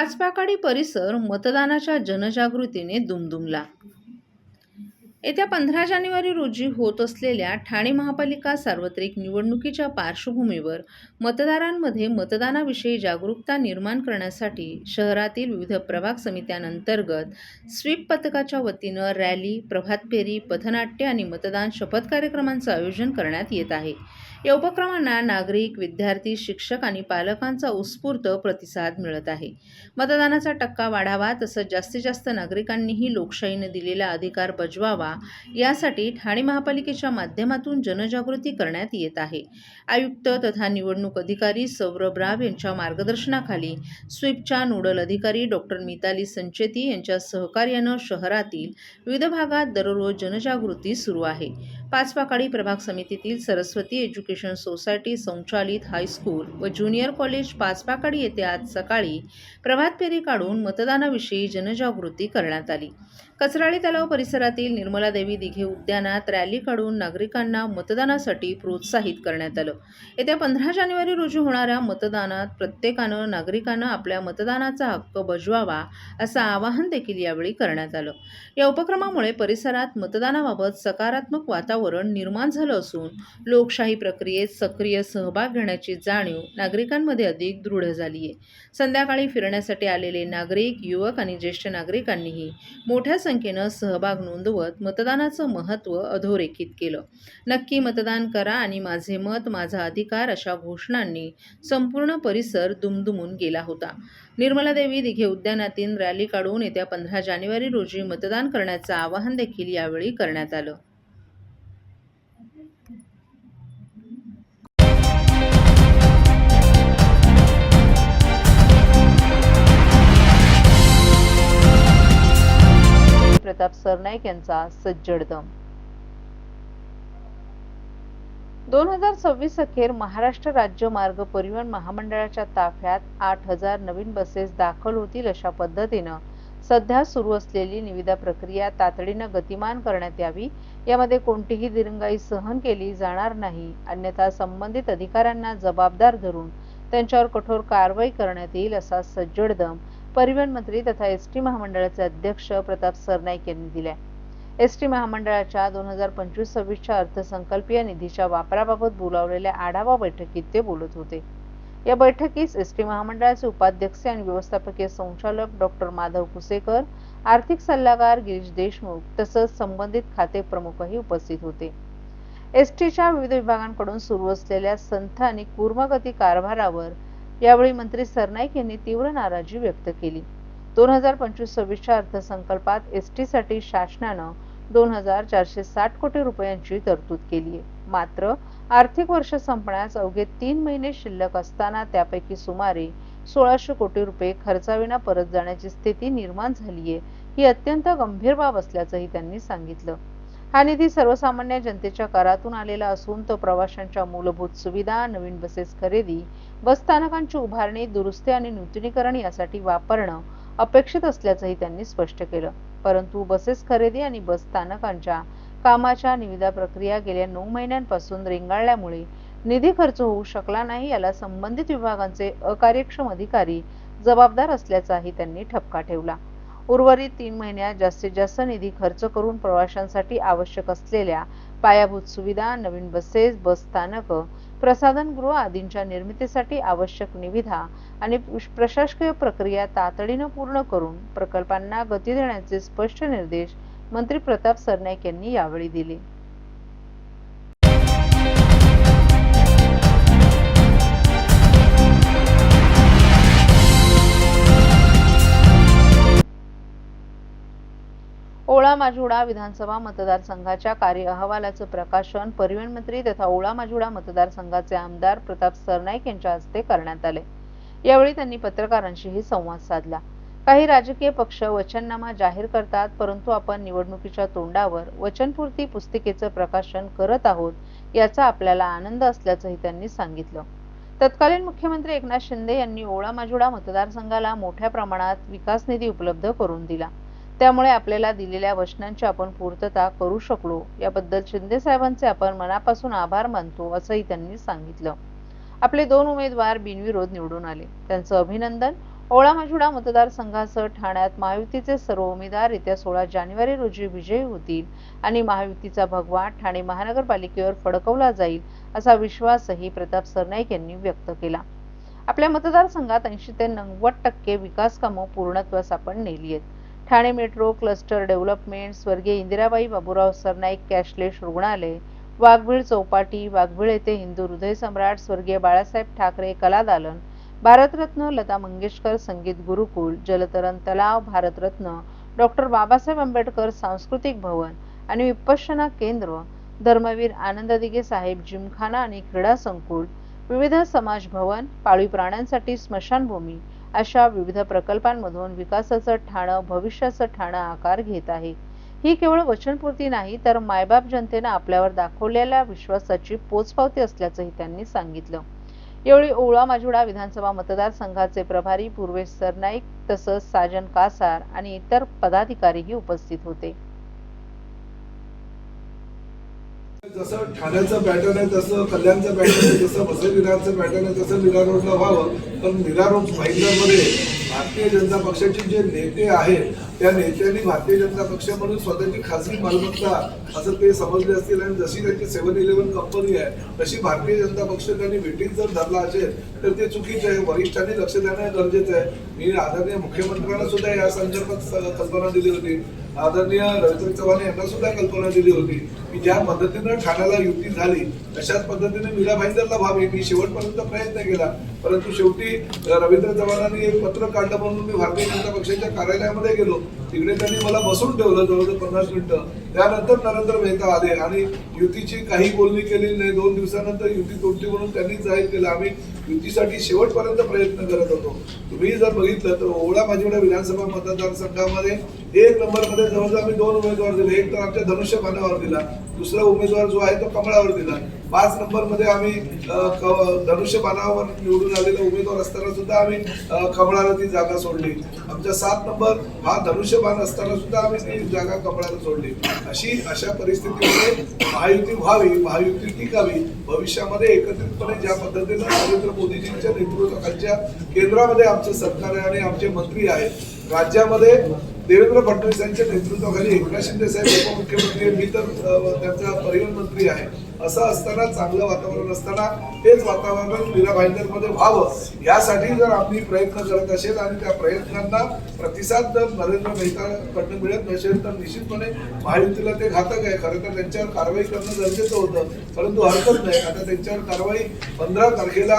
पाचपाकाडी परिसर मतदानाच्या जनजागृतीने दुमदुमला. येत्या पंधरा जानेवारी रोजी होत असलेल्या ठाणे महापालिका सार्वत्रिक निवडणुकीच्या पार्श्वभूमीवर मतदारांमध्ये मतदानाविषयी जागरूकता निर्माण करण्यासाठी शहरातील विविध प्रभाग समित्यांअंतर्गत स्वीप पथकाच्या वतीनं रॅली प्रभातफेरी पथनाट्य आणि मतदान शपथ कार्यक्रमांचं आयोजन करण्यात येत आहे. या उपक्रमांना नागरिक विद्यार्थी शिक्षक आणि पालकांचा उत्स्फूर्त प्रतिसाद मिळत आहे. मतदानाचा टक्का वाढावा तसंच जास्तीत जास्त नागरिकांनीही लोकशाहीने दिलेला अधिकार बजवावा यासाठी ठाणे महापालिकेच्या माध्यमातून जनजागृती करण्यात येत आहे. आयुक्त तथा निवडणूक अधिकारी सौरभ राव यांच्या मार्गदर्शनाखाली स्वीपच्या नोडल अधिकारी डॉक्टर मिताली संचेती यांच्या सहकार्यानं शहरातील विविध भागात दररोज जनजागृती सुरू आहे. पाचपाकाडी प्रभाग समितीतील सरस्वती एज्युकेशन सोसायटी संचालित हायस्कूल व ज्युनियर कॉलेज पाचपाकाडी येथे आज सकाळी प्रभात फेरी काढून मतदानाविषयी जनजागृती करण्यात आली. कचराळी तलाव परिसरातील निर्मला देवी दिघे उद्यानात रॅली काढून नागरिकांना मतदानासाठी प्रोत्साहित करण्यात आलं. येत्या पंधरा जानेवारी रोजी होणाऱ्या मतदानात प्रत्येकानं नागरिकांना आपल्या मतदानाचा हक्क बजवावा असं आवाहन देखील यावेळी करण्यात आलं. या उपक्रमामुळे परिसरात मतदानाबाबत सकारात्मक वातावरण निर्माण झालं असून लोकशाही प्रक्रियेत सक्रिय सहभाग घेण्याची जाणीव नागरिकांमध्ये अधिक दृढ झाली आहे संध्याकाळी फिरण्यासाठी आलेले नागरिक युवक आणि ज्येष्ठ नागरिकांनीही मोठ्या संख्येनं सहभाग नोंदवत मतदानाचं महत्त्व अधोरेखित केलं. नक्की मतदान करा आणि माझे मत माझा अधिकार अशा घोषणांनी संपूर्ण परिसर दुमदुमून गेला होता. निर्मला देवी दिघे उद्यानातील रॅली काढून येत्या पंधरा जानेवारी रोजी मतदान करण्याचं आवाहन देखील यावेळी करण्यात आलं. प्रताप सरनाईक यांचा सज्जडदम दोन हजार सव्वीस अखेर महाराष्ट्र राज्य मार्ग परिवहन महामंडळाच्या ताफ्यात आठ हजार नवीन बसेस दाखल होतील अशा पद्धतीनं सध्या सुरू असलेली निविदा प्रक्रिया तातडीनं गतिमान करण्यात यावी. यामध्ये कोणतीही दिरंगाई सहन केली जाणार नाही. अन्यथा संबंधित अधिकाऱ्यांना जबाबदार धरून त्यांच्यावर कठोर कारवाई करण्यात येईल असा सज्जडदम दम परिवहन मंत्री तथा एस टी महामंडळाचे अध्यक्ष प्रताप सरनाईक यांनी दिल्या. एस टी महामंडळाच्या दोन हजार पंचवीस सव्वीसच्या अर्थसंकल्पीय निधीच्या वापराबाबत बोलावलेल्या आढावा बैठकीत ते बोलत होते. या बैठकीस एस टी महामंडळाचे उपाध्यक्ष आणि व्यवस्थापकीय संचालक डॉक्टर माधव कुसेकर आर्थिक सल्लागार गिरीश देशमुख तसंच संबंधित खाते प्रमुखही उपस्थित होते. एस टीच्या विविध विभागांकडून सुरू असलेल्या संथ आणि कूर्मगती कारभारावर यावेळी मंत्री सरनाईक यांनी तीव्र नाराजी व्यक्त केली. दोन हजार पंचवीस सव्वीसच्या अर्थसंकल्पात एससाठी शासनानं दोन हजार चारशे साठ कोटी रुपयांची तरतूद केली आहे. मात्र आर्थिक वर्ष संपण्यास अवघे तीन महिने शिल्लक असताना त्यापैकी सुमारे सोळाशे कोटी रुपये खर्चाविना परत जाण्याची स्थिती निर्माण झाली आहे ही अत्यंत गंभीर बाब असल्याचंही त्यांनी सांगितलं. हा निधी सर्वसामान्य जनतेच्या करातून आलेला असून तो प्रवाशांच्या मूलभूत सुविधा नवीन बसेस खरेदी बसस्थानकांची उभारणी दुरुस्ती आणि नूतनीकरण यासाठी वापरणं अपेक्षित असल्याचंही त्यांनी स्पष्ट केलं. परंतु बसेस खरेदी आणि बस स्थानकांच्या कामाच्या निविदा प्रक्रिया गेल्या नऊ महिन्यांपासून रेंगाळल्यामुळे निधी खर्च होऊ शकला नाही याला संबंधित विभागांचे अकार्यक्षम अधिकारी जबाबदार असल्याचाही त्यांनी ठपका ठेवला. उर्वरित तीन महिन्यात जास्तीत जास्त निधी खर्च करून प्रवाशांसाठी आवश्यक असलेल्या पायाभूत सुविधा नवीन बसेस बस स्थानक प्रसाधनगृह आदींच्या निर्मितीसाठी आवश्यक निविदा आणि प्रशासकीय प्रक्रिया तातडीनं पूर्ण करून प्रकल्पांना गती देण्याचे स्पष्ट निर्देश मंत्री प्रताप सरनाईक यांनी यावेळी दिले. ओळा माजुडा विधानसभा मतदारसंघाच्या कार्य अहवालाचं प्रकाशन परिवहन मंत्री तथा ओळा माजुडा मतदारसंघाचे आमदार प्रताप सरनाईक यांच्या हस्ते करण्यात आले. यावेळी त्यांनी पत्रकारांशीही संवाद साधला. काही राजकीय पक्ष वचननामा जाहीर करतात परंतु आपण निवडणुकीच्या तोंडावर वचनपूर्ती पुस्तिकेचं प्रकाशन करत आहोत याचा आपल्याला आनंद असल्याचंही त्यांनी सांगितलं. तत्कालीन मुख्यमंत्री एकनाथ शिंदे यांनी ओळा माजुडा मतदारसंघाला मोठ्या प्रमाणात विकास निधी उपलब्ध करून दिला. त्यामुळे आपल्याला दिलेल्या वचनांची आपण पूर्तता करू शकलो. याबद्दल शिंदे साहेबांचे आपण मनापासून आभार मानतो असंही त्यांनी सांगितलं. आपले दोन उमेदवार बिनविरोध निवडून आले. त्यांचं अभिनंदन. ओळा माजुडा मतदारसंघासह ठाण्यात महायुतीचे सर्व उमेदवार येत्या सोळा जानेवारी रोजी विजयी होतील आणि महायुतीचा भगवा ठाणे महानगरपालिकेवर फडकवला जाईल असा विश्वासही प्रताप सरनाईक यांनी व्यक्त केला. आपल्या मतदारसंघात ऐंशी ते नव्वद टक्के विकास कामं पूर्णत्वास आपण नेली आहेत. ठाणे मेट्रो क्लस्टर डेव्हलपमेंट स्वर्गीय इंदिराबाई बाबूराव सरनाईक कॅशलेस रुग्णालय वाघबीळ चौपाटी वाघबीळ येथे हिंदू हृदय सम्राट स्वर्गीय बाळासाहेब ठाकरे कला दालन भारतरत्न लता मंगेशकर संगीत गुरुकुल जलतरण तलाव भारतरत्न डॉक्टर बाबासाहेब आंबेडकर सांस्कृतिक भवन आणि विपश्यना केंद्र धर्मवीर आनंद दिघे साहेब जिमखाना आणि क्रीडा संकुल विविध समाज भवन पाळीव प्राण्यांसाठी स्मशानभूमी अशा विविध प्रकल्पांमधून विकासाचं ठाणं भविष्याचं ठाणं आकार घेत आहे. ही केवळ वचनपूर्ती नाही तर मायबाप जनतेनं आपल्यावर दाखवलेल्या विश्वासाची पोचपावती असल्याचंही त्यांनी सांगितलं. यावेळी ओळा माजुडा विधानसभा मतदारसंघाचे प्रभारी पूर्वेश सरनाईक तसंच साजन कासार आणि इतर पदाधिकारीही उपस्थित होते. जसं ठाण्याचं पॅटर्न आहे तसं कल्याणचं पॅटर्न आहे जसं वसई विरारचं पॅटर्न आहे तसं विरार रोडला व्हावं. पण विरार रोड भाईंदरमध्ये भारतीय जनता पक्षाचे जे नेते आहेत त्या नेत्यांनी भारतीय जनता पक्ष म्हणून स्वतःची खासगी मालमत्ता असं ते समजले असतील. आणि जशी त्यांची सेव्हन इलेव्हन कंपनी आहे तशी भारतीय जनता पक्ष त्यांनी मिटिंग जर धरला असेल तर ते चुकीचं आहे. वरिष्ठांनी लक्ष देणं गरजेचं आहे. मी आदरणीय मुख्यमंत्र्यांना सुद्धा या संदर्भात कल्पना दिली होती. आदरणीय रवींद्र चव्हाण यांना सुद्धा कल्पना दिली होती की ज्या पद्धतीनं ठाण्याला युती झाली तशाच पद्धतीने मीरा भाईंदरला व्हावी मी शेवटपर्यंत प्रयत्न केला. परंतु शेवटी रवींद्र चव्हाणांनी एक पत्र काढलं म्हणून मी भारतीय जनता पक्षाच्या कार्यालयामध्ये गेलो. तिकडे त्यांनी मला बसून ठेवलं जवळजवळ पन्नास मिनिटं. त्यानंतर नरेंद्र मेहता आले आणि युतीची काही बोलणी केली नाही. दोन दिवसानंतर युती तोडली म्हणून त्यांनी जाहीर केलं. आम्ही युतीसाठी शेवटपर्यंत प्रयत्न करत होतो. तुम्ही जर बघितलं तर ओवळा माझीवडा विधानसभा मतदारसंघामध्ये एक नंबरमध्ये जवळजवळ आम्ही दोन उमेदवार दिले. एक तर आमच्या धनुष्य बाणावर दिला. दुसरा उमेदवार जो आहे तो कमळावर दिला. पाच नंबरमध्ये आम्ही धनुष्यबाणावर निवडून आलेले उमेदवार असताना सुद्धा आम्ही कमळाला ती जागा सोडली. आमच्या सात नंबर हा धनुष्यबाण असताना सुद्धा आम्ही ती जागा कमळाला सोडली. अशी अशा परिस्थितीमध्ये महायुती व्हावी महायुती टिकावी भविष्यामध्ये एकत्रितपणे ज्या पद्धतीनं नरेंद्र मोदीजींच्या नेतृत्वाखालच्या केंद्रामध्ये आमचं सरकार आहे आणि आमचे मंत्री आहेत राज्यामध्ये देवेंद्र फडणवीस यांच्या नेतृत्वाखाली एकनाथ शिंदे साहेब उपमुख्यमंत्री मी तर त्यांचा परिवहन मंत्री आहे. असं असताना चांगलं वातावरण असताना तेच वातावरण मीरा भाईंदरमध्ये व्हावं. यासाठी जर आम्ही प्रयत्न करत असेल आणि त्या प्रयत्नांना प्रतिसाद जर नरेंद्र मेहताकडनं मिळत नसेल तर निश्चितपणे महायुतीला ते घातक आहे. खरं तर त्यांच्यावर कारवाई करणं गरजेचं होतं. परंतु हरकत नाही. आता त्यांच्यावर कारवाई पंधरा तारखेला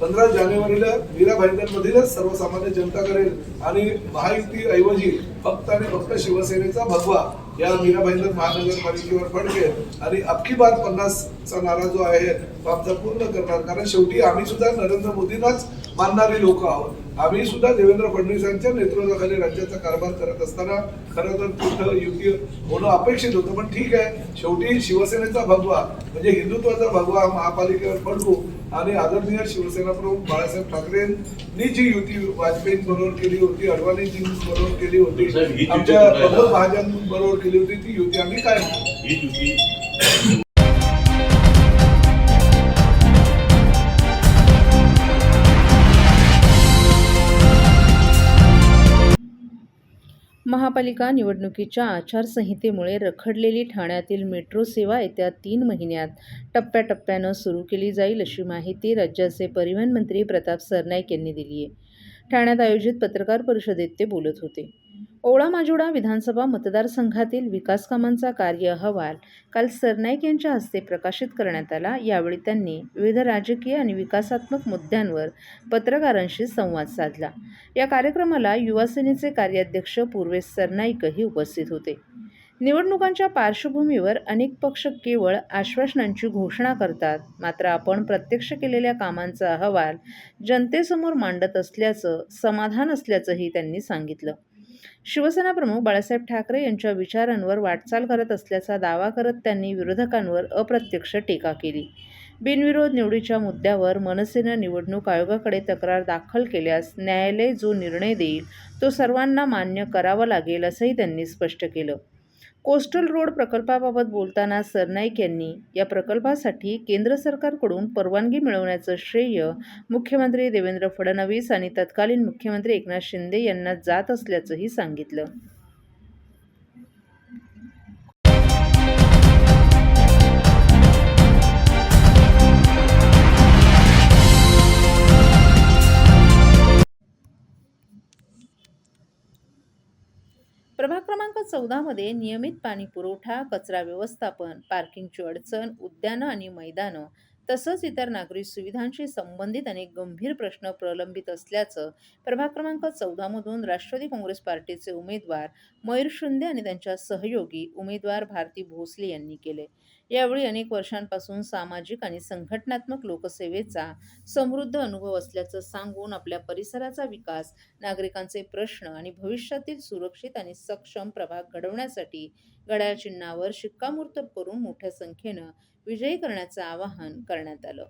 पंधरा जानेवारीला मीरा भाईंदरमधीलच सर्वसामान्य जनता करेल आणि महायुती ऐवजी फक्त आणि फक्त शिवसेनेचा भगवा. या मीराबाईंना महानगरपालिकेवर पडले आणि अबकी बार पन्नासचा नारा जो आहे तो आमचा पूर्ण करणार. कारण शेवटी आम्ही सुद्धा नरेंद्र मोदींनाच मानणारी लोक आहोत. आम्ही सुद्धा देवेंद्र फडणवीसांच्या नेतृत्वाखाली राज्याचा कारभार करत असताना खरं तर तिथं युती होणं अपेक्षित होतं पण ठीक आहे. शेवटी शिवसेनेचा भगवा म्हणजे हिंदुत्वाचा भगवा महापालिकेवर फडकू आणि आदरणीय शिवसेना प्रमुख बाळासाहेब ठाकरेंनी जी युती वाजपेयी बरोबर केली होती अडवाणीजी बरोबर केली होती आमच्या महाजन बरोबर केली होती ती युती आम्ही काय ही युती महापालिका निवडणुकीच्या आचारसंहितेमुळे रखडलेली ठाण्यातील मेट्रो सेवा येत्या तीन महिन्यात टप्प्याटप्प्यानं सुरू केली जाईल अशी माहिती राज्याचे परिवहन मंत्री प्रताप सरनाईक यांनी दिली आहे ठाण्यात आयोजित पत्रकार परिषदेत ते बोलत होते. ओळा माजुडा विधानसभा मतदारसंघातील विकास कामांचा कार्य अहवाल काल सरनाईक यांच्या हस्ते प्रकाशित करण्यात आला. यावेळी त्यांनी विविध राजकीय आणि विकासात्मक मुद्द्यांवर पत्रकारांशी संवाद साधला. या कार्यक्रमाला युवासेनेचे कार्याध्यक्ष पूर्वेश सरनाईकही उपस्थित होते. निवडणुकांच्या पार्श्वभूमीवर अनेक पक्ष केवळ आश्वासनांची घोषणा करतात. मात्र आपण प्रत्यक्ष केलेल्या कामांचा अहवाल जनतेसमोर मांडत असल्याचं समाधान असल्याचंही त्यांनी सांगितलं. शिवसेना प्रमुख बाळासाहेब ठाकरे यांच्या विचारांवर वाटचाल करत असल्याचा दावा करत त्यांनी विरोधकांवर अप्रत्यक्ष टीका केली. बिनविरोध निवडीच्या मुद्द्यावर मनसेनं निवडणूक आयोगाकडे तक्रार दाखल केल्यास न्यायालय जो निर्णय देईल तो सर्वांना मान्य करावा लागेल असंही त्यांनी स्पष्ट केलं. कोस्टल रोड प्रकल्पाबाबत बोलताना सरनाईक यांनी या प्रकल्पासाठी केंद्र सरकारकडून परवानगी मिळवण्याचं श्रेय मुख्यमंत्री देवेंद्र फडणवीस आणि तत्कालीन मुख्यमंत्री एकनाथ शिंदे यांना जात असल्याचंही सांगितलं. चौदामध्ये नियमित पाणी पुरवठा कचरा व्यवस्थापन पार्किंगची अडचण उद्यानं आणि मैदानं तसंच इतर नागरी सुविधांशी संबंधित अनेक गंभीर प्रश्न प्रलंबित असल्याचं प्रभाग क्रमांक चौदामधून राष्ट्रवादी काँग्रेस पार्टीचे उमेदवार मयूर शिंदे आणि त्यांच्या सहयोगी उमेदवार भारती भोसले यांनी केले यावेळी अनेक वर्षांपासून सामाजिक आणि संघटनात्मक लोकसेवेचा समृद्ध अनुभव असल्याचं सांगून आपल्या परिसराचा विकास नागरिकांचे प्रश्न आणि भविष्यातील सुरक्षित आणि सक्षम प्रभाग घडवण्यासाठी घड्याळ चिन्हावर शिक्कामोर्तब करून मोठ्या संख्येनं विजयी करण्याचं आवाहन करण्यात आलं.